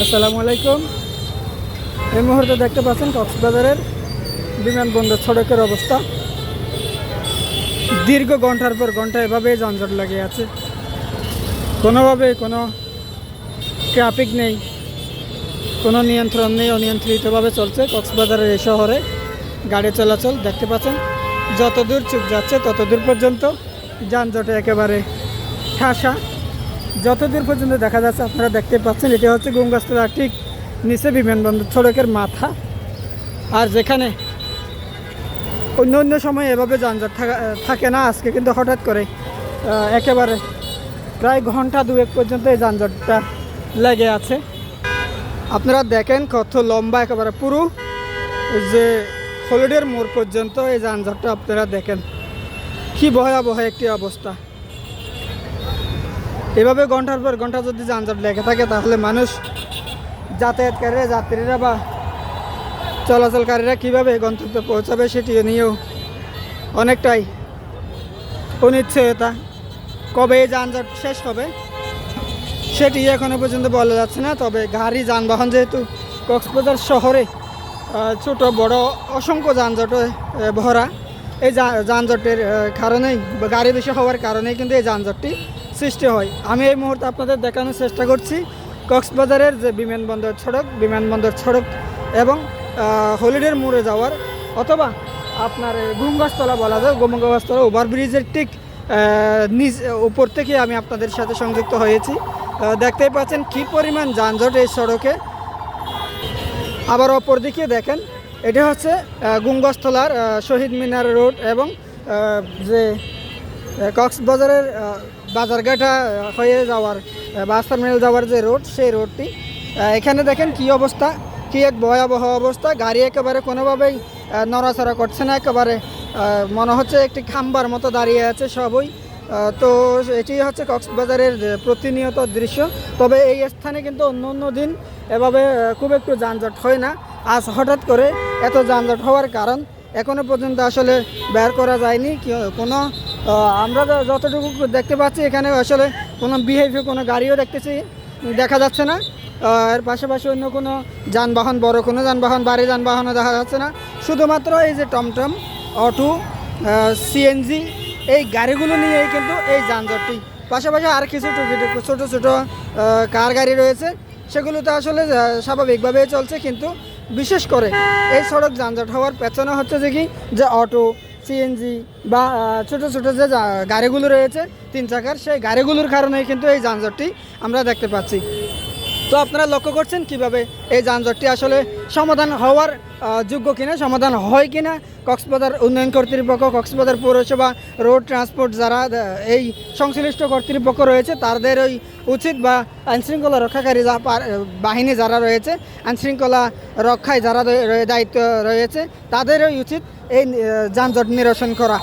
আসসালামু আলাইকুম। এই মুহূর্তে দেখতে পাচ্ছেন কক্সবাজারের বিমানবন্দর সড়কের অবস্থা। দীর্ঘ ঘণ্টার পর ঘণ্টা এভাবেই যানজট লাগে আছে। কোনোভাবে কোনো ট্রাফিক নেই, কোনো নিয়ন্ত্রণ নেই, অনিয়ন্ত্রিতভাবে চলছে কক্সবাজারের এই শহরে গাড়ি চলাচল। দেখতে পাচ্ছেন যত দূর চুপ যাচ্ছে তত দূর পর্যন্ত যানজটে একেবারে ঠাসা। যতদূর পর্যন্ত দেখা যাচ্ছে আপনারা দেখতে পাচ্ছেন, এটা হচ্ছে গঙ্গাস্তলা ঠিক নিচে বিমানবন্দর সড়কের মাথা। আর যেখানে অন্য অন্য সময় এভাবে যানজট থাকা না আজকে, কিন্তু হঠাৎ করে একেবারে প্রায় ঘণ্টা দুয়েক পর্যন্ত এই যানজটটা লেগে আছে। আপনারা দেখেন কত লম্বা, একেবারে পুরো যে হলিডের মোড় পর্যন্ত এই যানজটটা আপনারা দেখেন। কি ভয়াবহ একটি অবস্থা। এভাবে ঘণ্টার পর ঘণ্টা যদি যানজট লেগে থাকে, তাহলে মানুষ যাতায়াতকারীরা, যাত্রীরা বা চলাচলকারীরা কীভাবে গন্তব্যে পৌঁছাবে সেটি নিয়েও অনেকটাই অনিশ্চয়তা। কবে এই যানজট শেষ হবে সেটি এখনও পর্যন্ত বলা যাচ্ছে না, তবে গাড়ি, যানবাহন যেহেতু কক্সবাজার শহরে ছোট, বড়, অসংখ্য যানজটে ভরা। এই যানজটের কারণেই গাড়ি বেশি হওয়ার কারণেই কিন্তু এই যানজটটি সৃষ্টি হয়। আমি এই মুহূর্তে আপনাদের দেখানোর চেষ্টা করছি কক্সবাজারের যে বিমানবন্দর সড়ক বিমানবন্দর সড়ক এবং হলিডের মোড়ে যাওয়ার অথবা আপনার গুমগাছতলা বলা যায় গুমগাছতলা ওভারব্রিজের ঠিক নিচ, উপর থেকে আমি আপনাদের সাথে সংযুক্ত হয়েছি। দেখতেই পাচ্ছেন কি পরিমাণ যানজট এই সড়কে। আবার অপর দিকে দেখেন, এটা হচ্ছে গুঙ্গস্থলার শহীদ মিনার রোড এবং যে কক্সবাজারের বাজারঘাটা হয়ে যাওয়ার বাস টার্মিনাল যাওয়ার যে রোড, সেই রোডটি এখানে দেখেন কি অবস্থা, কি এক ভয়াবহ অবস্থা, গাড়ি একেবারে কোনোভাবেই নড়াচড়া করছে না, একেবারে মনে হচ্ছে একটি খাম্বার মতো দাঁড়িয়ে আছে সবই তো এটি হচ্ছে কক্সবাজারের প্রতিনিয়ত দৃশ্য, তবে এই স্থানে কিন্তু অন্য অন্য দিন এভাবে খুব একটু যানজট হয় না, আজ হঠাৎ করে এত যানজট হওয়ার কারণ, এখনও পর্যন্ত আসলে বের করা যায়নি কোনো আমরা যতটুকু দেখতে পাচ্ছি এখানে আসলে কোনো বিহেভি কোনো গাড়িও দেখতেছি, দেখা যাচ্ছে না। এর পাশাপাশি অন্য কোনো যানবাহন, বড় কোনো যানবাহন বাড়ি যানবাহনও দেখা যাচ্ছে না। শুধুমাত্র এই যে টমটম, অটো সিএনজি এই গাড়িগুলো নিয়েই কিন্তু এই যানজটটি। পাশাপাশি আর কিছু টুকিটুকি ছোটো ছোটো কার গাড়ি রয়েছে সেগুলো তো আসলে স্বাভাবিকভাবেই চলছে। কিন্তু বিশেষ করে এই সড়ক যানজট হওয়ার পেছনে হচ্ছে যে কি, যে অটো সিএনজি বা ছোট ছোট যা- গাড়িগুলো রয়েছে, তিন চাকার, সেই গাড়িগুলোর কারণে কিন্তু এই যানজটটি আমরা দেখতে পাচ্ছি। তো আপনারা লক্ষ্য করছেন কীভাবে এই যানজটটি আসলে সমাধান হওয়ার যোগ্য কিনা, সমাধান হয় কিনা? কক্সবাজার উন্নয়ন কর্তৃপক্ষ, কক্সবাজার পৌরসভা, রোড ট্রান্সপোর্ট যারা এই সংশ্লিষ্ট কর্তৃপক্ষ রয়েছে, তাদের ওই উচিত বা আইনশৃঙ্খলা রক্ষাকারী যা বাহিনী যারা রয়েছে, আইনশৃঙ্খলা রক্ষায় যারা দায়িত্ব রয়েছে, তাদেরই উচিত এই যানজট নিরসন করা।